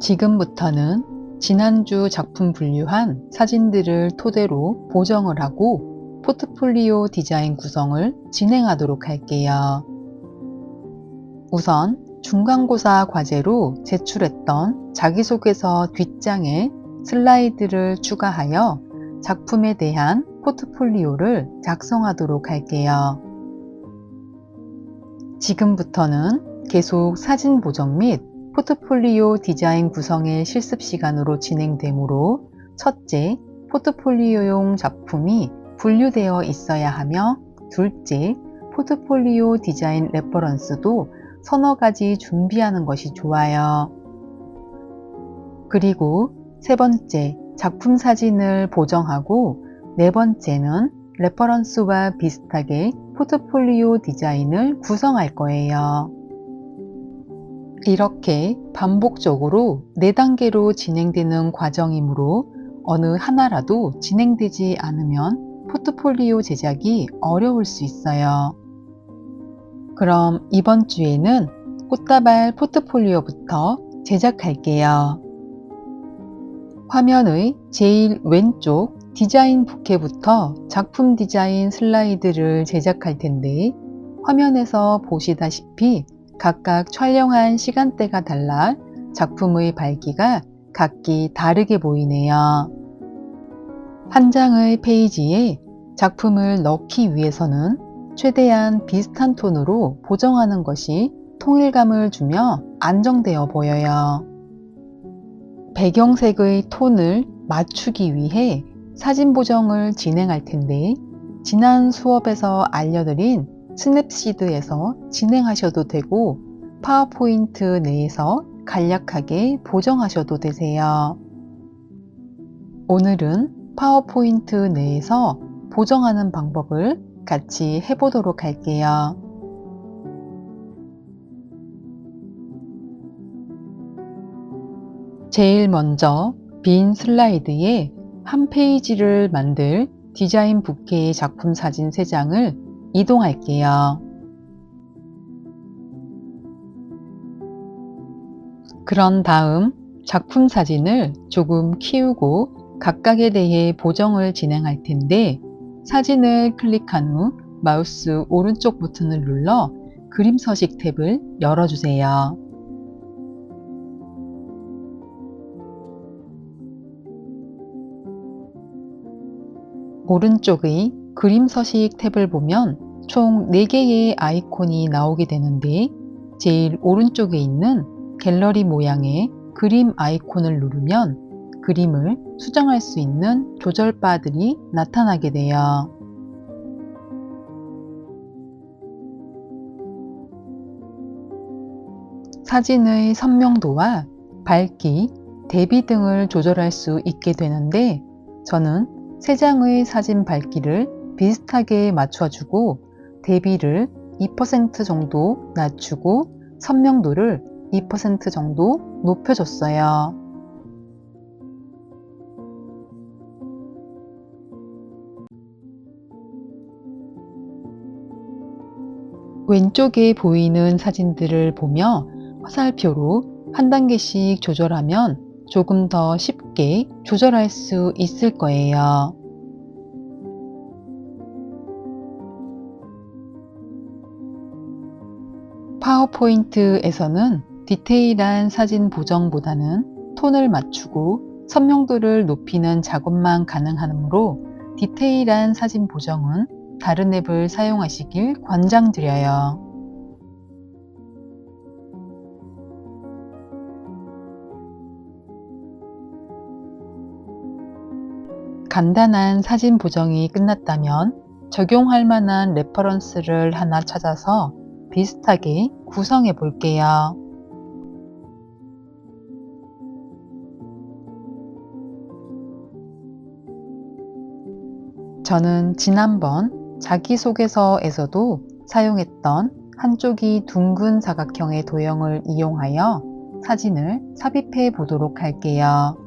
지금부터는 지난주 작품 분류한 사진들을 토대로 보정을 하고 포트폴리오 디자인 구성을 진행하도록 할게요. 우선 중간고사 과제로 제출했던 자기소개서 뒷장에 슬라이드를 추가하여 작품에 대한 포트폴리오를 작성하도록 할게요. 지금부터는 계속 사진 보정 및 포트폴리오 디자인 구성의 실습 시간으로 진행되므로 첫째, 포트폴리오용 작품이 분류되어 있어야 하며 둘째, 포트폴리오 디자인 레퍼런스도 서너 가지 준비하는 것이 좋아요. 그리고 세 번째, 작품 사진을 보정하고 네 번째는 레퍼런스와 비슷하게 포트폴리오 디자인을 구성할 거예요. 이렇게 반복적으로 4단계로 진행되는 과정이므로 어느 하나라도 진행되지 않으면 포트폴리오 제작이 어려울 수 있어요. 그럼 이번 주에는 꽃다발 포트폴리오부터 제작할게요. 화면의 제일 왼쪽 디자인 부케부터 작품 디자인 슬라이드를 제작할 텐데 화면에서 보시다시피 각각 촬영한 시간대가 달라 작품의 밝기가 각기 다르게 보이네요. 한 장의 페이지에 작품을 넣기 위해서는 최대한 비슷한 톤으로 보정하는 것이 통일감을 주며 안정되어 보여요. 배경색의 톤을 맞추기 위해 사진 보정을 진행할 텐데 지난 수업에서 알려드린 스냅시드에서 진행하셔도 되고 파워포인트 내에서 간략하게 보정하셔도 되세요. 오늘은 파워포인트 내에서 보정하는 방법을 같이 해보도록 할게요. 제일 먼저 빈 슬라이드에 한 페이지를 만들 디자인 부케의 작품 사진 3장을 이동할게요. 그런 다음 작품 사진을 조금 키우고 각각에 대해 보정을 진행할 텐데 사진을 클릭한 후 마우스 오른쪽 버튼을 눌러 그림 서식 탭을 열어주세요. 오른쪽의 그림 서식 탭을 보면 총 4개의 아이콘이 나오게 되는데 제일 오른쪽에 있는 갤러리 모양의 그림 아이콘을 누르면 그림을 수정할 수 있는 조절바들이 나타나게 돼요. 사진의 선명도와 밝기, 대비 등을 조절할 수 있게 되는데 저는 3장의 사진 밝기를 비슷하게 맞춰주고 대비를 2% 정도 낮추고 선명도를 2% 정도 높여줬어요. 왼쪽에 보이는 사진들을 보며 화살표로 한 단계씩 조절하면 조금 더 쉽게 조절할 수 있을 거예요. 파워포인트에서는 디테일한 사진 보정보다는 톤을 맞추고 선명도를 높이는 작업만 가능하므로 디테일한 사진 보정은 다른 앱을 사용하시길 권장드려요. 간단한 사진 보정이 끝났다면 적용할 만한 레퍼런스를 하나 찾아서 비슷하게 구성해 볼게요. 저는 지난번 자기소개서에서도 사용했던 한쪽이 둥근 사각형의 도형을 이용하여 사진을 삽입해 보도록 할게요.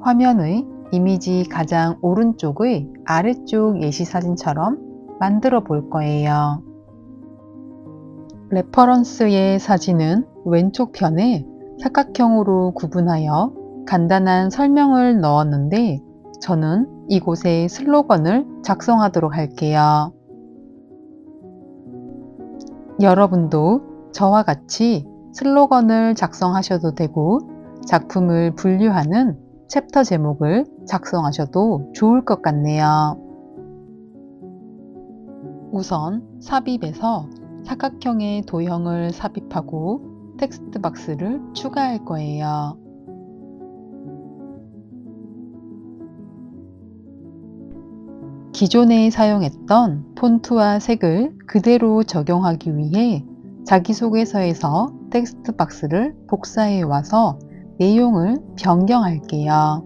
화면의 이미지 가장 오른쪽의 아래쪽 예시 사진처럼 만들어 볼 거예요. 레퍼런스의 사진은 왼쪽 편에 삼각형으로 구분하여 간단한 설명을 넣었는데 저는 이곳에 슬로건을 작성하도록 할게요. 여러분도 저와 같이 슬로건을 작성하셔도 되고 작품을 분류하는 챕터 제목을 작성하셔도 좋을 것 같네요. 우선 삽입에서 사각형의 도형을 삽입하고 텍스트 박스를 추가할 거예요. 기존에 사용했던 폰트와 색을 그대로 적용하기 위해 자기소개서에서 텍스트 박스를 복사해 와서 내용을 변경할게요.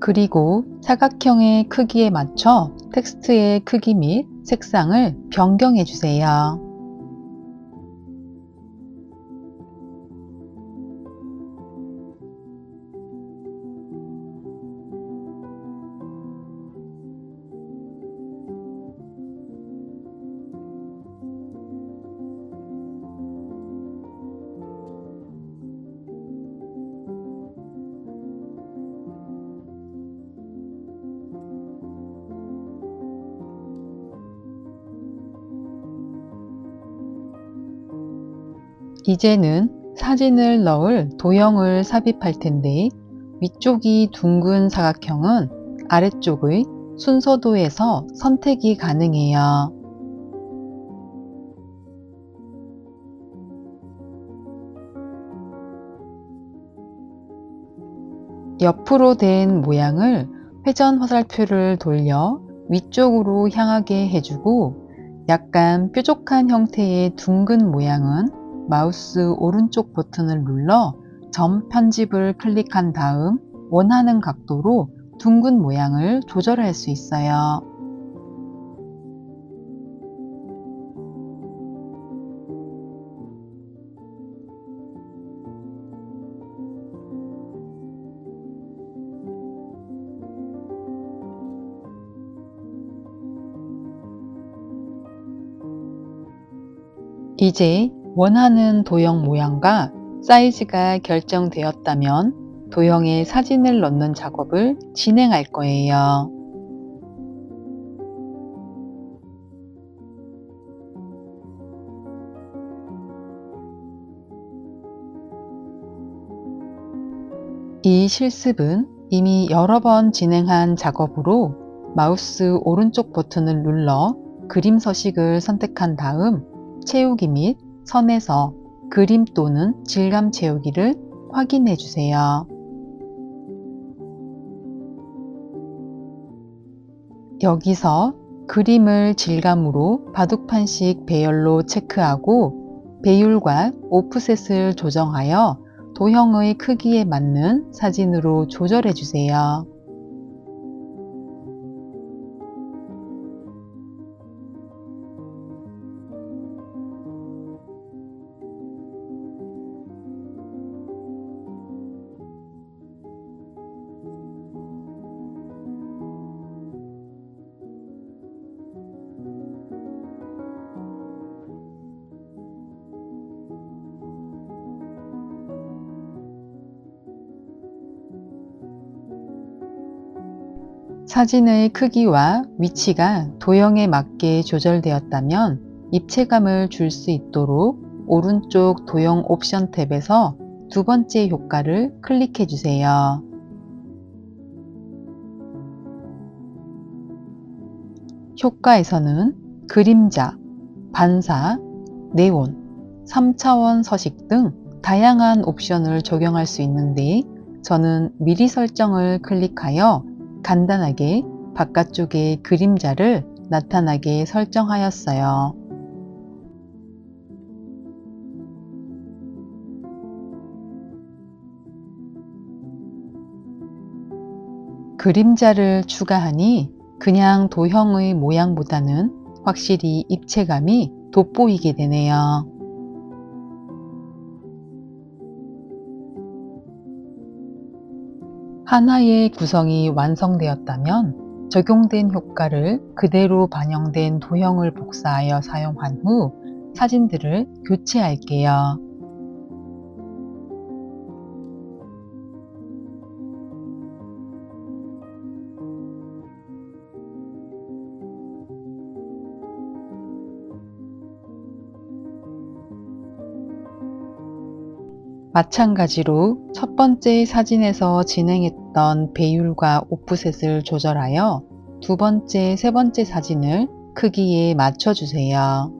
그리고 사각형의 크기에 맞춰 텍스트의 크기 및 색상을 변경해 주세요. 이제는 사진을 넣을 도형을 삽입할 텐데 위쪽이 둥근 사각형은 아래쪽의 순서도에서 선택이 가능해요. 옆으로 된 모양을 회전 화살표를 돌려 위쪽으로 향하게 해주고 약간 뾰족한 형태의 둥근 모양은 마우스 오른쪽 버튼을 눌러 점 편집을 클릭한 다음 원하는 각도로 둥근 모양을 조절할 수 있어요. 이제 원하는 도형 모양과 사이즈가 결정되었다면 도형에 사진을 넣는 작업을 진행할 거예요. 이 실습은 이미 여러 번 진행한 작업으로 마우스 오른쪽 버튼을 눌러 그림 서식을 선택한 다음 채우기 및 선에서 그림 또는 질감 채우기를 확인해 주세요. 여기서 그림을 질감으로 바둑판식 배열로 체크하고 배율과 오프셋을 조정하여 도형의 크기에 맞는 사진으로 조절해 주세요. 사진의 크기와 위치가 도형에 맞게 조절되었다면 입체감을 줄 수 있도록 오른쪽 도형 옵션 탭에서 두 번째 효과를 클릭해 주세요. 효과에서는 그림자, 반사, 네온, 3차원 서식 등 다양한 옵션을 적용할 수 있는데 저는 미리 설정을 클릭하여 간단하게 바깥쪽에 그림자를 나타나게 설정하였어요. 그림자를 추가하니 그냥 도형의 모양보다는 확실히 입체감이 돋보이게 되네요. 하나의 구성이 완성되었다면 적용된 효과를 그대로 반영된 도형을 복사하여 사용한 후 사진들을 교체할게요. 마찬가지로 첫 번째 사진에서 진행했던 배율과 오프셋을 조절하여 두 번째, 세 번째 사진을 크기에 맞춰주세요.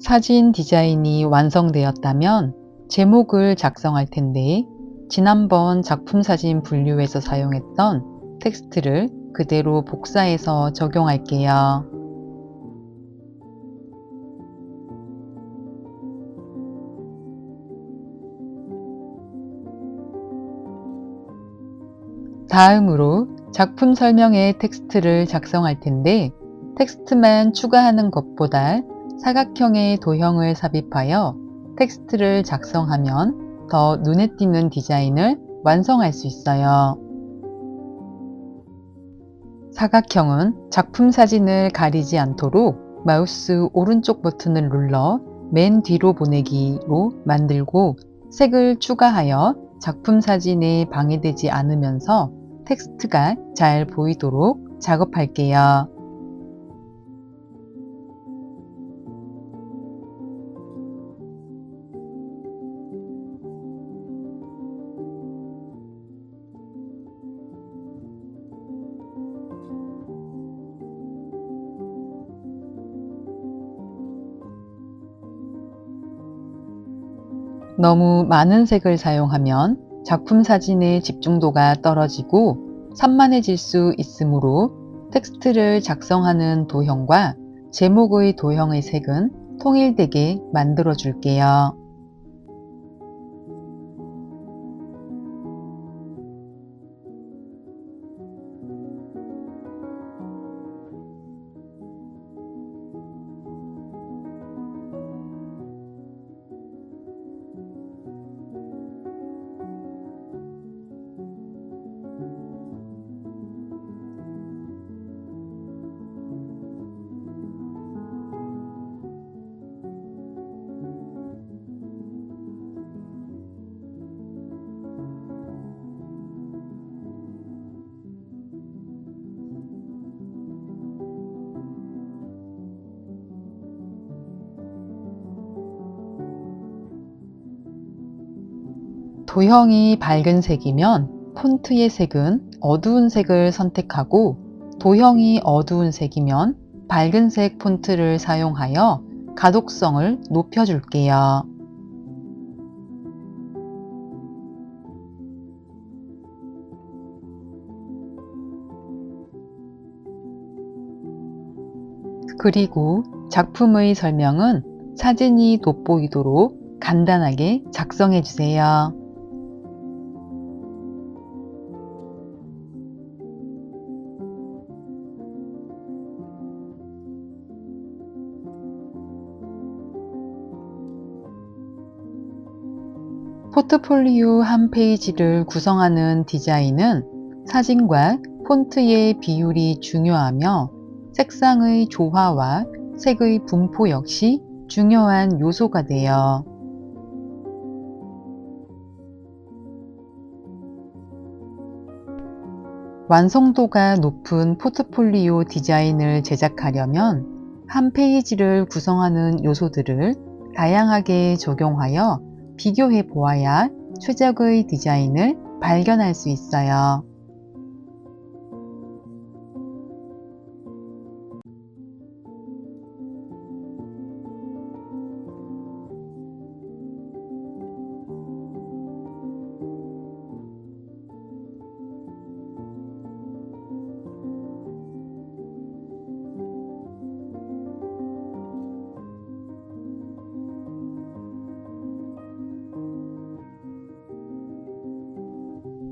사진 디자인이 완성되었다면 제목을 작성할 텐데 지난번 작품 사진 분류에서 사용했던 텍스트를 그대로 복사해서 적용할게요. 다음으로 작품 설명의 텍스트를 작성할 텐데 텍스트만 추가하는 것보다 사각형의 도형을 삽입하여 텍스트를 작성하면 더 눈에 띄는 디자인을 완성할 수 있어요. 사각형은 작품 사진을 가리지 않도록 마우스 오른쪽 버튼을 눌러 맨 뒤로 보내기로 만들고 색을 추가하여 작품 사진에 방해되지 않으면서 텍스트가 잘 보이도록 작업할게요. 너무 많은 색을 사용하면 작품 사진의 집중도가 떨어지고 산만해질 수 있으므로 텍스트를 작성하는 도형과 제목의 도형의 색은 통일되게 만들어 줄게요. 도형이 밝은 색이면 폰트의 색은 어두운 색을 선택하고 도형이 어두운 색이면 밝은 색 폰트를 사용하여 가독성을 높여줄게요. 그리고 작품의 설명은 사진이 돋보이도록 간단하게 작성해 주세요. 포트폴리오 한 페이지를 구성하는 디자인은 사진과 폰트의 비율이 중요하며 색상의 조화와 색의 분포 역시 중요한 요소가 되어 완성도가 높은 포트폴리오 디자인을 제작하려면 한 페이지를 구성하는 요소들을 다양하게 적용하여 비교해 보아야 최적의 디자인을 발견할 수 있어요.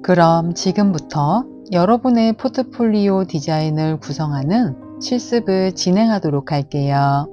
그럼 지금부터 여러분의 포트폴리오 디자인을 구성하는 실습을 진행하도록 할게요.